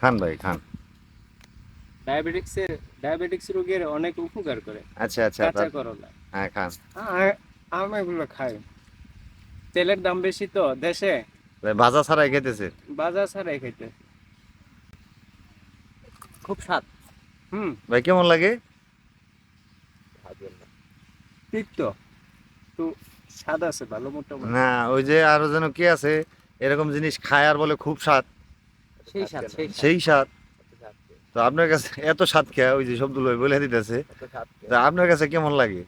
খান ভাই খান। ডায়াবেটিক্সের ডায়াবেটিক্স রোগের অনেক উপকার করে। আচ্ছা আচ্ছা কাঁচা করলা। হ্যাঁ খান। আ- আমি এগুলো খাই। তেলের দাম বেশি তো দেশে। ভাই, ভাজা ছাড়াই খেতেছে বাজার ছাড়াই খাইতে। খুব স্বাদ। হুম। ভাই কেমন লাগে? তিক্ত। একটু স্বাদ আছে ভালো মোটামুটি। না ওই যে আরও যেন কি আছে? এরকম জিনিস খায় আর বলে খুব স্বাদ। সেই স্বাদ সেই স্বাদ। তো আপনার কাছে এত স্বাদ খেয়া ওই যে শব্দ বলে দিতেছে। তা আপনার কাছে কেমন লাগে?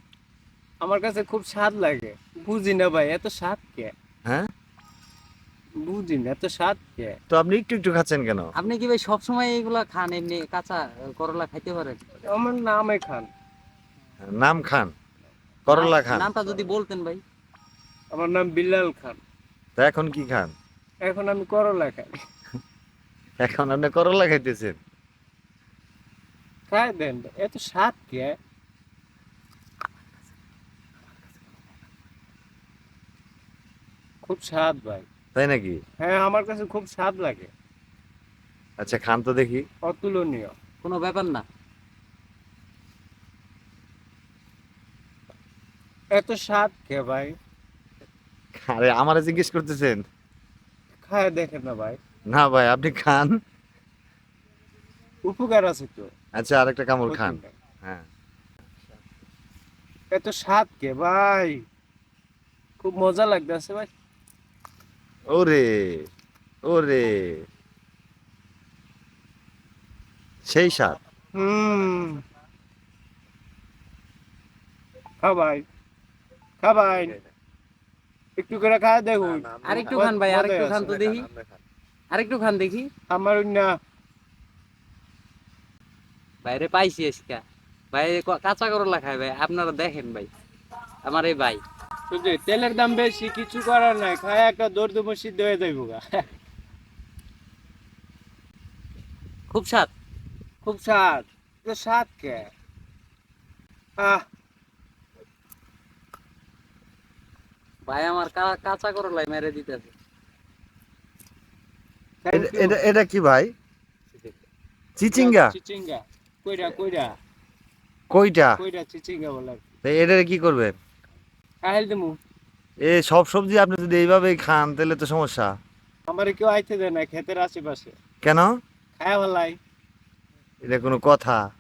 আমার কাছে খুব স্বাদ লাগে। বুঝি না ভাই এত স্বাদ কে? হ্যাঁ? বুঝি না এত স্বাদ কে? তো আপনি একটু একটু খাচ্ছেন কেন? আপনি কি ভাই সবসময় এইগুলা খান? এমনি কাঁচা করলা খাইতে পারেন? আমার নামে খান। নাম খান। করলা খান। নামটা যদি বলতেন ভাই। আমার নাম বিল্লাল খান। তা এখন কি খান? এখন আমি করলা খাই। এখন আপনি করলা খাইতেছেন? খাই দেন এত স্বাদ কে? খুব স্বাদ ভাই। তাই নাকি? হ্যাঁ আমার কাছে খুব স্বাদ লাগে। আচ্ছা খান তো দেখি। অতুলনীয়। কোনো ব্যাপার না। এত স্বাদ কে ভাই? আরে আমারে জিজ্ঞেস করতেছেন? খায় দেখেন না ভাই। না ভাই আপনি খান। উপকার আছে তো। আচ্ছা আরেকটা কামড় খান। হ্যাঁ। এত স্বাদ কে ভাই? খুব মজা লাগতেছে ভাই। ওরে ওরে। সেই স্বাদ। হুম। খা ভাই খা ভাই। একটু করে খা দেখুন। আরেকটু খান ভাই আরেকটু খান তো দেখি। আরেকটু খান দেখি। আমার না। বাইরে পাইছি আজকে। ভাই কাঁচা করলা খায় ভাই আপনারা দেখেন ভাই। আমার এই ভাই। শুধু তেলের দাম বেশি কিছু করার নাই। খায় একটা দেবো সিদ্ধ হয়ে যাইব গা। খুব স্বাদ। খুব স্বাদ। তো স্বাদ কে? আহ। ভাই আমার কাঁচা করলাই মেরে দিতেছে। এটা- এটা কি ভাই? চিচিঙ্গা? চিচিঙ্গা। কইরা কইরা। কইটা? কইরা চিচিঙ্গা বলে এটা কি। করবেন? কাহেল দেমু। এ সব সবজি আপনি যদি এইভাবেই খান তাহলে তো সমস্যা। আমার কেউ আইতে দেয় না ক্ষেতের আশেপাশে। কেন? খায় ভালাই এটা কোনো কথা।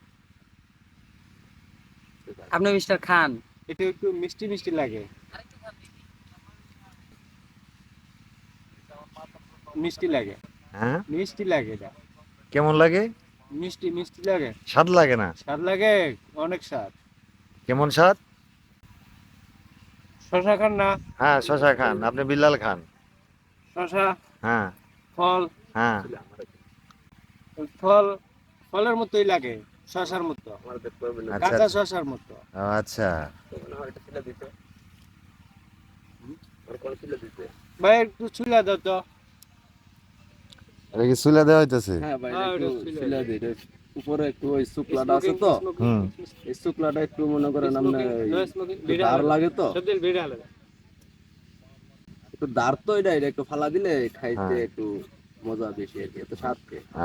আপনি মিস্টার খান। এটা একটু মিষ্টি মিষ্টি লাগে। মিষ্টি লাগে। হ্যাঁ? মিষ্টি লাগে এটা। কেমন লাগে? মিষ্টি মিষ্টি লাগে। স্বাদ লাগে না? স্বাদ লাগে অনেক স্বাদ। কেমন স্বাদ? শশা খান না? হ্যাঁ শশা খান। আপনি বিল্লাল খান। শশা হ্যাঁ। ফল। হ্যাঁ। ফল ফলের মতোই লাগে শশার মতো। আচ্ছা। কাঁচা শশার মতো আচ্ছা। ভাই একটু চুলা দাও তো। এটা কি চুলা দেওয়া হইতেছে? হ্যাঁ ভাই হ্যাঁ, একটু। ছিলে দিই এটা উপরে একটু ওই শুক্লাটা আছে তো? হুম। এই শুক্লাটা একটু মনে করেন একটু দাঁড় লাগে তো? একটু দাঁড় তো এটা এটা একটু ফালা দিলে খাইতে হ্যাঁ। একটু মজা বেশি আর কি এত স্বাদ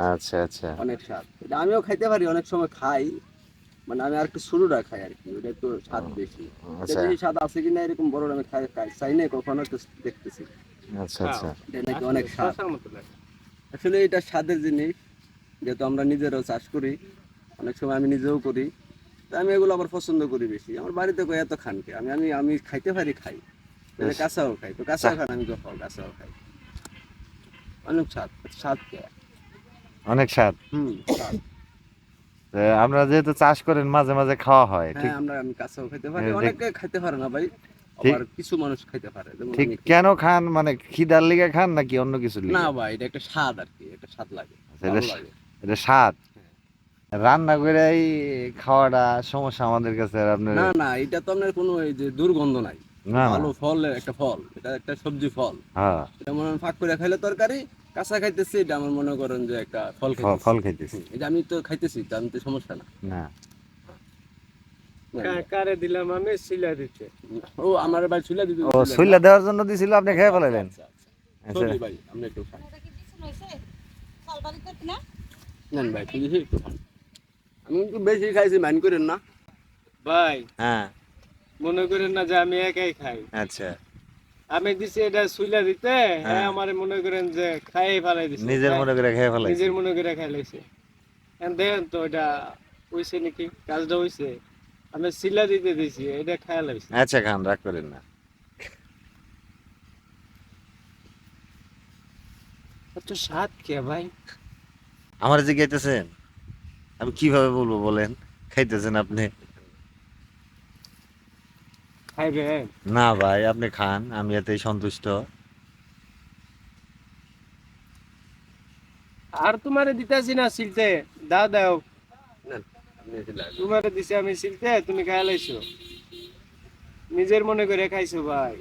আচ্ছা আচ্ছা। অনেক স্বাদ। এটা আমিও খাইতে পারি অনেক সময় খাই। মানে আমি আর একটু শুরুটা খাই আর কি ওটা একটু স্বাদ বেশি। আচ্ছা। বেশি স্বাদ আছে কিনা এরকম বড় আমি খাই খাই চাই না কখনো একটু দেখতেছি। আচ্ছা আচ্ছা। এটা নাকি অনেক স্বাদ। আসলে এটা স্বাদের জিনিস যেহেতু আমরা নিজেরাও চাষ করি অনেক সময় আমি নিজেও করি তো আমি এগুলো আবার পছন্দ করি বেশি। আমার বাড়িতে কই এত খানকে আমি আমি আমি খাইতে পারি খাই। মানে কাঁচাও খাই তো কাঁচাও খান আমি যখন কাঁচাও খাই। অনেক স্বাদ স্বাদ কে? অনেক স্বাদ। হুম স্বাদ। আমরা যেহেতু চাষ করেন মাঝে মাঝে খাওয়া হয় ঠিক? হ্যাঁ আমরা আমি কাঁচাও খাইতে পারি। হ্যাঁ, অনেকে খাইতে পারে না ভাই। আবার কিছু মানুষ খাইতে পারে ঠিক। কেন খান? মানে খিদার লিগে খান নাকি অন্য কিছু না ভাই এটা একটা স্বাদ আর কি একটা স্বাদ লাগে আচ্ছা, এটা স্বাদ? রান্না করে এই খাওয়াটা সমস্যা আমাদের কাছে আপনার না না এটা তো আপনার কোনো এই যে দুর্গন্ধ নাই। ভালো ফল একটা ফল এটা একটা সবজি ফল। হ্যাঁ। এটা মনে হয় ফাঁক করে খাইলে তরকারি কাঁচা খাইতেছি এটা আমার মনে করেন যে একটা ফল খাইতেছি। ফল খাইতেছি। এটা আমি তো খাইতেছি তো আমি তো সমস্যা না। না। কারে দিলাম আমি? শিলা দিতে ও আমার ভাই ছুলে দিতে ও সুইলা দেওয়ার জন্য দিছিল আপনি খেয়ে ফেলাইলেন? আচ্ছা আচ্ছা আচ্ছা। Sorry ভাই আমরা একটু খাই নেন ভাই ঠিক একটু খান। আমি কিন্তু বেশি খাইছি মাইন করেন না। ভাই হ্যাঁ। মনে করেন না যে আমি একাই খাই। আচ্ছা। আমি দিছি এটা সুইলা দিতে হ্যাঁ। আমার মনে করেন যে খাই ফেলাই দিছে। নিজের মনে করে খেয়ে ফেলাই নিজের মনে করে খাইলাইছে এখন দেখেন তো এটা হইছে নাকি? কাজটা হইছে? আমি সিলা দিতে দিছি এটা খাই লাইছে। আচ্ছা খান রাগ করেন না। এত স্বাদ কে ভাই? আমার যে খাইতেছেন আমি কীভাবে বলব বলেন? খাইতেছেন আপনি? খাইবে? না ভাই আপনি খান আমি এতেই সন্তুষ্ট। আর তোমারে দিতাছি না সিলতে দাও দাও। নেন দিছে আমি সিলতে তুমি খাই লাইছো। নিজের মনে করে খাইছো ভাই।